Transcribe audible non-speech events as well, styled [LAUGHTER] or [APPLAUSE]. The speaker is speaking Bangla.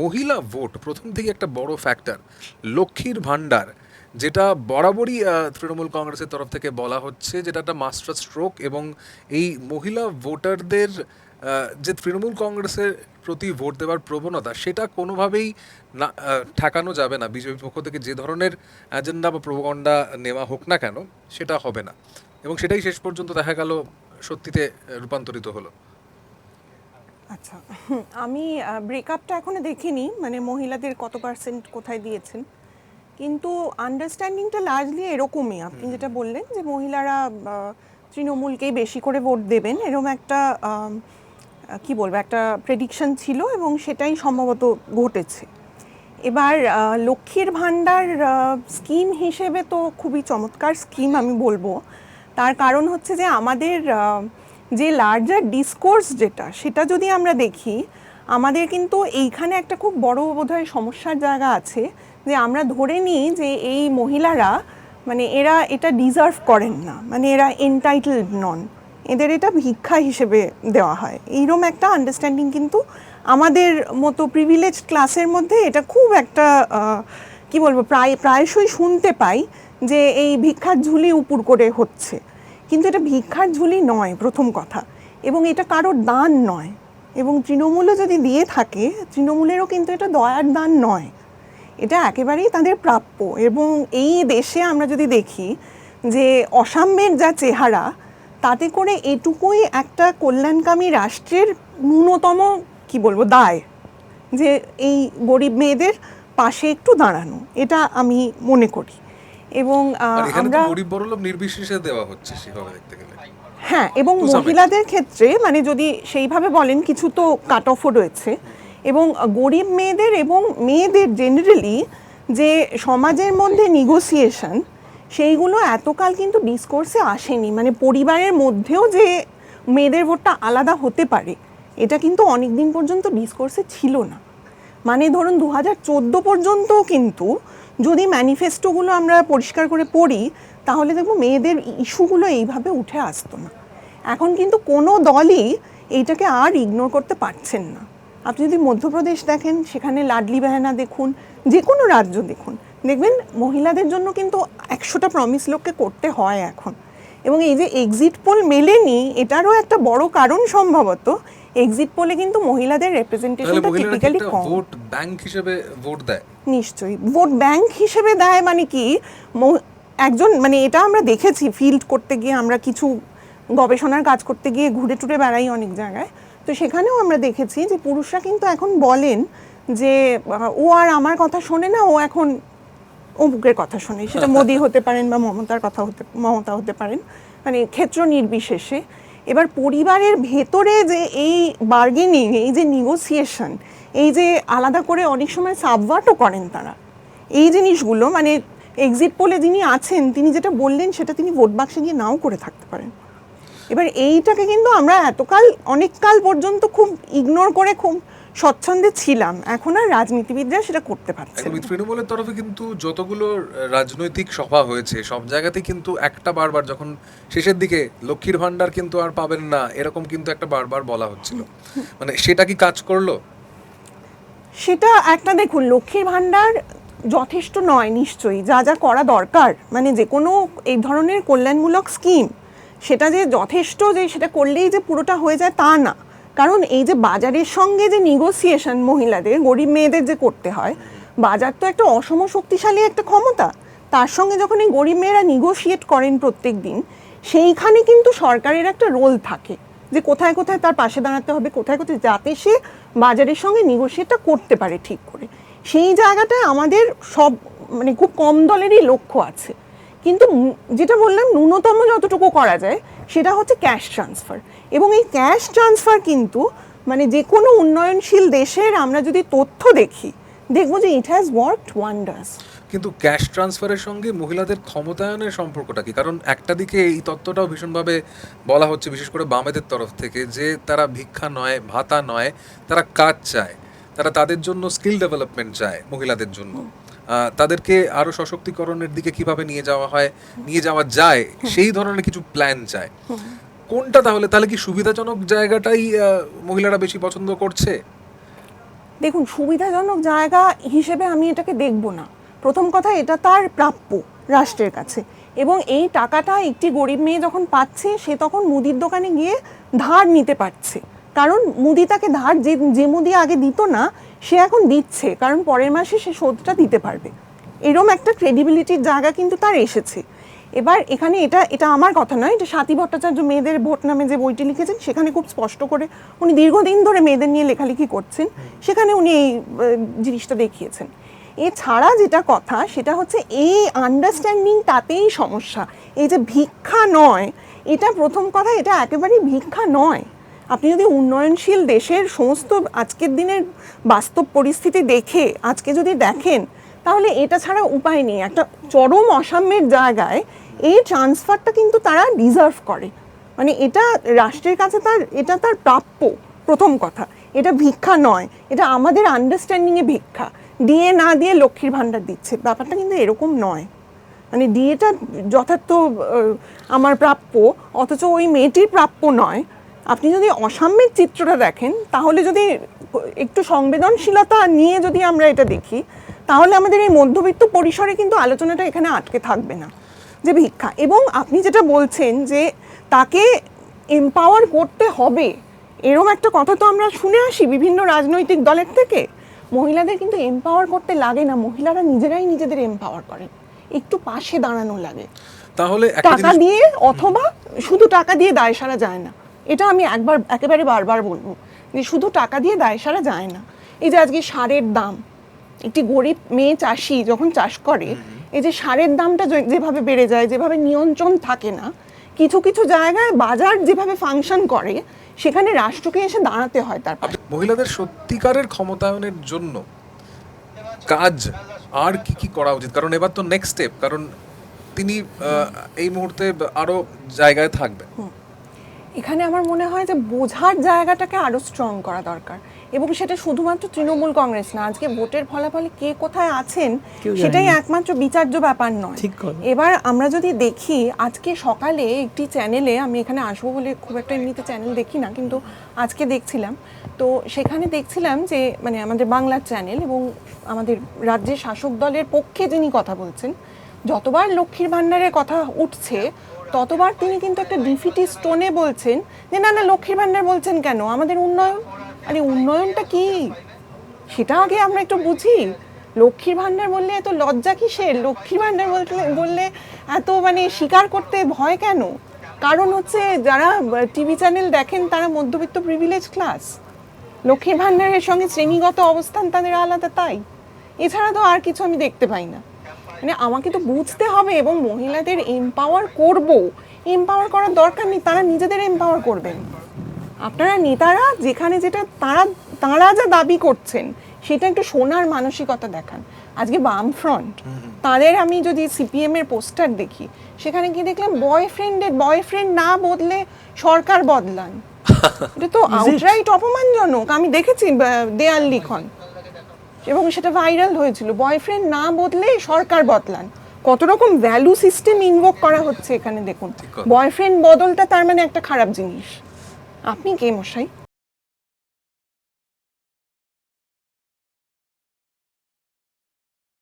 মহিলা ভোট, প্রথম থেকে একটা বড় ফ্যাক্টর লক্ষ্মীর ভাণ্ডার, যেটা বরাবরই তৃণমূল কংগ্রেসের তরফ থেকে বলা হচ্ছে, যেটা একটা মাস্টার স্ট্রোক এবং এই মহিলা ভোটারদের যে তৃণমূল কংগ্রেসের প্রতি ভোট দেওয়ার প্রবণতা, সেটা কোনোভাবেই না ঠেকানো যাবে না। বিজেপির পক্ষ থেকে যে ধরনের এজেন্ডা বা প্রবগণ্ডা নেওয়া হোক না কেন, সেটা হবে না। এবং সেটাই শেষ পর্যন্ত দেখা গেল, সত্যিতে রূপান্তরিত হলো। আচ্ছা আমি ব্রেকআপটা এখনও দেখিনি মানে মহিলাদের কত পার্সেন্ট কোথায় দিয়েছেন? কিন্তু আন্ডারস্ট্যান্ডিংটা লার্জলি এরকমই। আপনি যেটা বললেন যে মহিলারা তৃণমূলকেই বেশি করে ভোট দেবেন এরকম একটা কি বলব একটা প্রেডিকশন ছিল এবং সেটাই সম্ভবত ঘটেছে। এবার লক্ষ্মীর ভাণ্ডার স্কিম হিসেবে তো খুবই চমৎকার স্কিম আমি বলব। তার কারণ হচ্ছে যে আমাদের যে লার্জার ডিসকোর্স যেটা, সেটা যদি আমরা দেখি, আমাদের কিন্তু এইখানে একটা খুব বড় বোধহয় সমস্যার জায়গা আছে যে আমরা ধরে নিই যে এই মহিলারা মানে এরা এটা ডিজার্ভ করেন না মানে এরা এনটাইটেলড নন। এদের এটা ভিক্ষা হিসেবে দেওয়া হয়। এইরকম একটা আন্ডারস্ট্যান্ডিং কিন্তু আমাদের মতো প্রিভিলেজ ক্লাসের মধ্যে এটা খুব একটা কি বলব, প্রায়, প্রায়শই শুনতে পাই যে এই ভিক্ষার ঝুলি উপুর করে হচ্ছে। কিন্তু এটা ভিক্ষার ঝুলি নয়, প্রথম কথা। এবং এটা কারোর দান নয়। এবং তৃণমূলও যদি দিয়ে থাকে, তৃণমূলেরও কিন্তু এটা দয়ার দান নয়। এটা একেবারেই তাদের প্রাপ্য। এবং এই দেশে আমরা যদি দেখি যে অসাম্যের যা চেহারা, তাতে করে এটুকুই একটা কল্যাণকামী রাষ্ট্রের ন্যূনতম, কি বলব, দায়। যে এই গরিব মেয়েদের পাশে একটু দাঁড়ানো। এটা আমি মনে করি। এবং আমরা গরিব বড়লোক নির্বিশেষে দেওয়া হচ্ছে সেভাবে দেখতে গেলে। হ্যাঁ এবং মহিলাদের ক্ষেত্রে মানে যদি সেইভাবে বলেন কিছু তো কাট অফও রয়েছে। এবং গরিব মেয়েদের এবং মেয়েদের জেনারেলি যে সমাজের মধ্যে নিগোসিয়েশন সেইগুলো এতকাল কিন্তু ডিসকোর্সে আসেনি। মানে পরিবারের মধ্যেও যে মেয়েদের ভোটটা আলাদা হতে পারে এটা কিন্তু অনেক দিন পর্যন্ত ডিসকোর্সে ছিল না। মানে ধরুন দু হাজার চোদ্দ পর্যন্ত কিন্তু যদি ম্যানিফেস্টোগুলো আমরা পরিষ্কার করে পড়ি তাহলে দেখব মেয়েদের ইস্যুগুলো এইভাবে উঠে আসতো না। এখন কিন্তু কোনো দলই এইটাকে আর ইগনোর করতে পারছেন না। আপনি যদি মধ্যপ্রদেশ দেখেন সেখানে লাডলি বেহানা দেখুন যে কোনো রাজ্য দেখুন দেখবেন মহিলাদের জন্য কিন্তু একশোটা প্রমিস লোককে করতে হয় এখন। এবং এই যে এক্সিট পোল মেলেনি এটারও একটা বড় কারণ সম্ভবত এক্সিট পোলে কিন্তু মহিলাদের রেপ্রেজেন্টেশনটা টিপিক্যালি কম। ভোট ব্যাংক হিসেবে ভোট দেয়? নিশ্চয়ই। ভোট ব্যাংক হিসেবে দেয় মানে কি? একজন মানে এটা আমরা দেখেছি ফিল্ড করতে গিয়ে আমরা কিছু গবেষণার কাজ করতে গিয়ে ঘুরে টুরে বেড়াই অনেক জায়গায়। তো সেখানেও আমরা দেখেছি যে পুরুষরা কিন্তু এখন বলেন যে ও আর আমার কথা শোনে না ও এখন অমুকের কথা শোনে। সেটা [LAUGHS] মোদি হতে পারেন বা মমতার কথা হতে মমতা হতে পারেন। মানে ক্ষেত্র নির্বিশেষে। এবার পরিবারের ভেতরে যে এই বার্গেনিং এই যে নিগোসিয়েশন এই যে আলাদা করে অনেক সময় সাবভার্টও করেন তারা। এই জিনিসগুলো মানে এক্সিট পোলে যিনি আছেন, তিনি যেটা বললেন, সেটা তিনি ভোট বাক্সে গিয়ে নাও করে থাকতে পারেন। এবার এইটাকে কিন্তু আমরা এতকাল, অনেককাল পর্যন্ত খুব ইগনোর করে খুব স্বচ্ছন্দে ছিলাম এখন আর রাজনীতিবিদরা সেটা করতে পারছে। তৃণমূলের তরফে কিন্তু যতগুলো রাজনৈতিক সভা হয়েছে সব জায়গাতে কিন্তু একটা বারবার যখন শেষের দিকে লক্ষ্মীর ভান্ডার কিন্তু আর পাবেন না এরকম কিন্তু একটা বারবার বলা হচ্ছিল। মানে সেটা কি কাজ করল? সেটা একটা দেখুন লক্ষ্মীর ভাণ্ডার যথেষ্ট নয় নিশ্চয়ই যা যা করা দরকার মানে যে কোনো এই ধরনের কল্যাণমূলক স্কিম সেটা যে যথেষ্ট যে সেটা করলেই যে পুরোটা হয়ে যায় তা না। কারণ এই যে বাজারের সঙ্গে যে নিগোসিয়েশন মহিলাদের, গরিব মেয়েদের যে করতে হয়, বাজার তো একটা অসম শক্তিশালী একটা ক্ষমতা। তার সঙ্গে যখন এই গরিব মেয়েরা নিগোশিয়েট করেন প্রত্যেক দিন সেইখানে কিন্তু সরকারের একটা রোল থাকে। যে কোথায় কোথায় তার পাশে দাঁড়াতে হবে, কোথায় কোথায় যাতে সে বাজারের সঙ্গে নিগোসিয়েটটা করতে পারে ঠিক করে। সেই জায়গাটায় আমাদের সব মানে খুব কম দলেরই লক্ষ্য আছে। কিন্তু যেটা বললাম, ন্যূনতম যতটুকু করা যায় সেটা হচ্ছে ক্যাশ ট্রান্সফার এবং এই ক্যাশ ট্রান্সফার কিন্তু মানে যে কোনো উন্নয়নশীল দেশের আমরা যদি তথ্য দেখি, দেখব যে ইট হ্যাজ ওয়ার্কড ওয়ান্ডার্স কিন্তু ক্যাশ ট্রান্সফারের সঙ্গে মহিলাদের ক্ষমতায়নের সম্পর্কটা কি? কারণ একটা দিকে এই তত্ত্বটাও ভীষণভাবে বলা হচ্ছে, বিশেষ করে বামেদের তরফ থেকে, যে তারা ভিক্ষা নয়, ভাতা নয়, তারা কাজ চায়, তারা তাদের জন্য স্কিল ডেভেলপমেন্ট চায় মহিলাদের জন্য। তাদেরকে আরও সশক্তিকরণের দিকে কীভাবে নিয়ে যাওয়া হয়, নিয়ে যাওয়া যায়, সেই ধরনের কিছু প্ল্যান চায় কোনটা তাহলে? তাহলে কি সুবিধাজনক জায়গাটাই মহিলারা বেশি পছন্দ করছে? দেখুন, সুবিধাজনক জায়গা হিসেবে আমি এটাকে দেখব না। প্রথম কথা, এটা তার প্রাপ্য রাষ্ট্রের কাছে। এবং এই টাকাটা একটি গরিব মেয়ে যখন পাচ্ছে, সে তখন মুদির দোকানে গিয়ে ধার নিতে পারছে। কারণ মুদি তাকে ধার যে যে মুদি আগে দিত না, সে এখন দিচ্ছে। কারণ পরের মাসে সে শোধটা দিতে পারবে। এরম একটা ক্রেডিবিলিটির জায়গা কিন্তু তার এসেছে। এবার এখানে এটা এটা আমার কথা নয় যে স্বাতী ভট্টাচার্য মেয়েদের ভোট নামে যে বইটি লিখেছেন, সেখানে খুব স্পষ্ট করে উনি দীর্ঘদিন ধরে মেয়েদের নিয়ে লেখালেখি করছেন, সেখানে উনি এই জিনিসটা দেখিয়েছেন। এছাড়া যেটা কথা, সেটা হচ্ছে এই আন্ডারস্ট্যান্ডিং তাতেই সমস্যা। এই যে ভিক্ষা নয়, এটা প্রথম কথা, এটা একেবারেই ভিক্ষা নয়। আপনি যদি উন্নয়নশীল দেশের সমস্ত আজকের দিনের বাস্তব পরিস্থিতি দেখে, আজকে যদি দেখেন, তাহলে এটা ছাড়া উপায় নেই। একটা চরম অসাম্যের জায়গায় এই ট্রান্সফারটা কিন্তু তারা ডিজার্ভ করে। মানে এটা রাষ্ট্রের কাছে তার, এটা তার প্রাপ্য, প্রথম কথা। এটা ভিক্ষা নয়, এটা আমাদের আন্ডারস্ট্যান্ডিংয়ে ভিক্ষা। দিয়ে না দিয়ে লক্ষ্মীর ভাণ্ডার দিচ্ছে। ব্যাপারটা কিন্তু এরকম নয়। মানে ডিএটা যথার্থ আমার প্রাপ্য, অথচ ওই মেয়েটির প্রাপ্য নয়। আপনি যদি অসাম্যের চিত্রটা দেখেন তাহলে যদি একটু সংবেদনশীলতা নিয়ে যদি আমরা এটা দেখি তাহলে আমাদের এই মধ্যবিত্ত পরিসরে কিন্তু আলোচনাটা এখানে আটকে থাকবে না। যে ভিক্ষা। এবং আপনি যেটা বলছেন যে তাকে এম্পাওয়ার করতে হবে এরম একটা কথা তো আমরা শুনে আসি বিভিন্ন রাজনৈতিক দলের থেকে। মহিলাদের কিন্তু এম্পাওয়ার করতে লাগে না মহিলারা নিজেরাই নিজেদের এম্পাওয়ার করেন। একটু পাশে দাঁড়ানো লাগে। তাহলে টাকা দিয়ে অথবা শুধু টাকা দিয়ে দায় সারা যায় না। এটা আমি একবার একেবারে বারবার বলব। যে শুধু টাকা দিয়ে দায় সারা যায় না। এই যে আজকে সারের দাম একটি গরিব মেয়ে চাষি যখন চাষ করে এই যে সারের দামটা যেভাবে বেড়ে যায় যেভাবে নিয়ন্ত্রণ থাকে না কিছু কিছু জায়গায় বাজার যেভাবে ফাংশন করে সেখানে রাষ্ট্রকে এসে দাঁড়াতে হয় তার মহিলাদের সত্যিকারের ক্ষমতায়নের জন্য কাজ আর কি কি করা উচিত? কারণ এবার তো নেক্সট স্টেপ কারণ তিনি এই মুহূর্তে আরও জায়গায় থাকবেন। এখানে আমার মনে হয় যে বোঝার জায়গাটাকে আরও স্ট্রং করা দরকার। এবং সেটা শুধুমাত্র তৃণমূল কংগ্রেস না আজকে ভোটের ফলাফলে কে কোথায় আছেন সেটাই একমাত্র বিচার্য ব্যাপার নয়। এবার আমরা যদি দেখি আজকে সকালে একটি চ্যানেলে আমি এখানে আসব বলে খুব একটা এমনিতে চ্যানেল দেখি না কিন্তু আজকে দেখছিলাম। তো সেখানে দেখছিলাম যে মানে আমাদের বাংলার চ্যানেল এবং আমাদের রাজ্যের শাসক দলের পক্ষে যিনি কথা বলছেন যতবার লক্ষ্মীর ভাণ্ডারের কথা উঠছে ততবার তিনি কিন্তু একটা ডিফিটি স্টোনে বলছেন যে, না না, লক্ষ্মীর ভাণ্ডার বলছেন কেন? আমাদের উন্নয়ন আরে, উন্নয়নটা কি? সেটা আগে আমরা একটু বুঝি। লক্ষ্মীর ভাণ্ডার বললে এত লজ্জা কিসের? লক্ষ্মীর ভাণ্ডার বলতে, বললে এত মানে স্বীকার করতে ভয় কেন? কারণ হচ্ছে যারা টিভি চ্যানেল দেখেন, তারা মধ্যবিত্ত প্রিভিলেজ ক্লাস লক্ষ্মীর ভাণ্ডারের সঙ্গে শ্রেণীগত অবস্থান তাদের আলাদা তাই। এছাড়া তো আর কিছু আমি দেখতে পাই না। মানে আমাকে তো বুঝতে হবে এবং মহিলাদের এম্পাওয়ার করব। এম্পাওয়ার করার দরকার নেই তারা নিজেদের এম্পাওয়ার করবেন। আপনারা নেতারা যেখানে যেটা তারা তারা যা দাবি করছেন সেটা একটু শোনার মানসিকতা দেখান। আজকে বাম ফ্রন্ট তাদের আমি যদি সিপিএম এর পোস্টার দেখি সেখানে গিয়ে দেখলাম বয়ফ্রেন্ডের বয়ফ্রেন্ড না বদলে সরকার বদলান। [LAUGHS] এটা তো আউটরাইট অপমানজনক। আমি দেখেছি দেয়াল লিখন। এবং সেটা ভাইরাল হয়েছিল। বয়ফ্রেন্ড না বদলে সরকার বদলান। কত রকম ভ্যালু সিস্টেম ইনভোক করা হচ্ছে এখানে দেখুন। বয়ফ্রেন্ড বদলটা তার মানে একটা খারাপ জিনিস। আপনি কে মশাই?